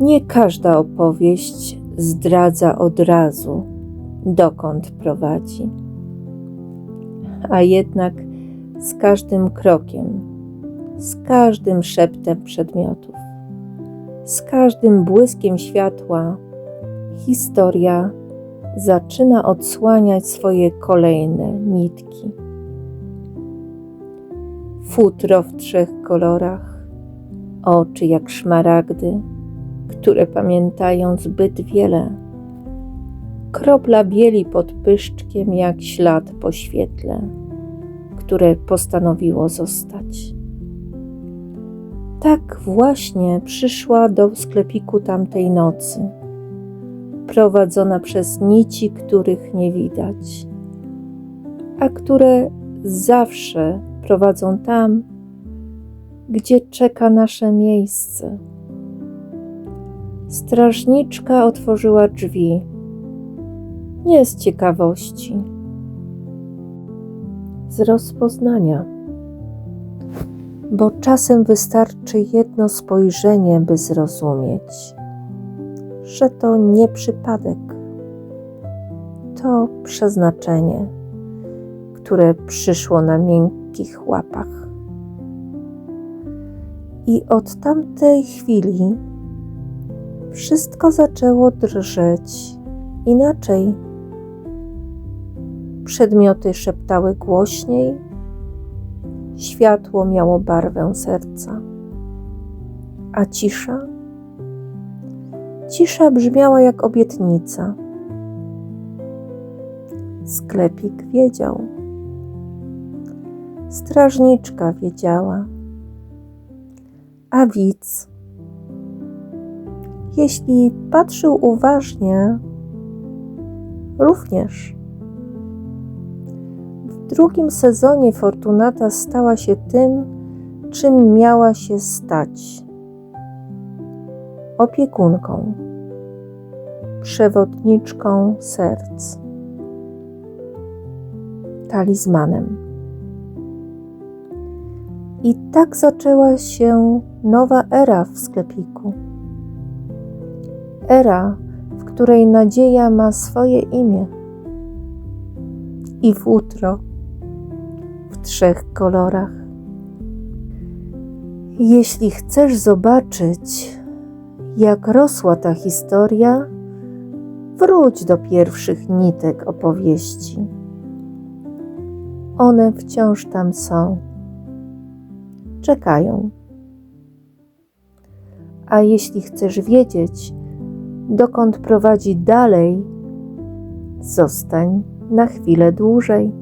Nie każda opowieść zdradza od razu, dokąd prowadzi. A jednak z każdym krokiem, z każdym szeptem przedmiotów, z każdym błyskiem światła, historia zaczyna odsłaniać swoje kolejne nitki. Futro w trzech kolorach, oczy jak szmaragdy, które pamiętają zbyt wiele. Kropla bieli pod pyszczkiem jak ślad po świetle, które postanowiło zostać. Tak właśnie przyszła do sklepiku tamtej nocy, prowadzona przez nici, których nie widać, a które zawsze prowadzą tam, gdzie czeka nasze miejsce. Strażniczka otworzyła drzwi. Nie z ciekawości, z rozpoznania. Bo czasem wystarczy jedno spojrzenie, by zrozumieć, że to nie przypadek, to przeznaczenie, które przyszło na miękkich łapach. I od tamtej chwili wszystko zaczęło drżeć inaczej. Przedmioty szeptały głośniej, światło miało barwę serca, a cisza? Cisza brzmiała jak obietnica. Sklepik wiedział. Strażniczka wiedziała. A widz jeśli patrzył uważnie, również. W drugim sezonie Fortunata stała się tym, czym miała się stać opiekunką, przewodniczką serc, talizmanem. I tak zaczęła się nowa era w sklepiku era, w której nadzieja ma swoje imię i futro w trzech kolorach. Jeśli chcesz zobaczyć, jak rosła ta historia, wróć do pierwszych nitek opowieści. One wciąż tam są. Czekają. A jeśli chcesz wiedzieć, dokąd prowadzi dalej, zostań na chwilę dłużej.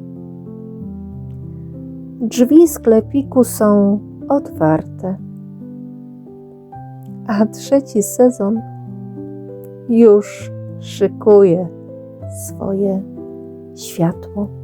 Drzwi sklepiku są otwarte, a trzeci sezon już szykuje swoje światło.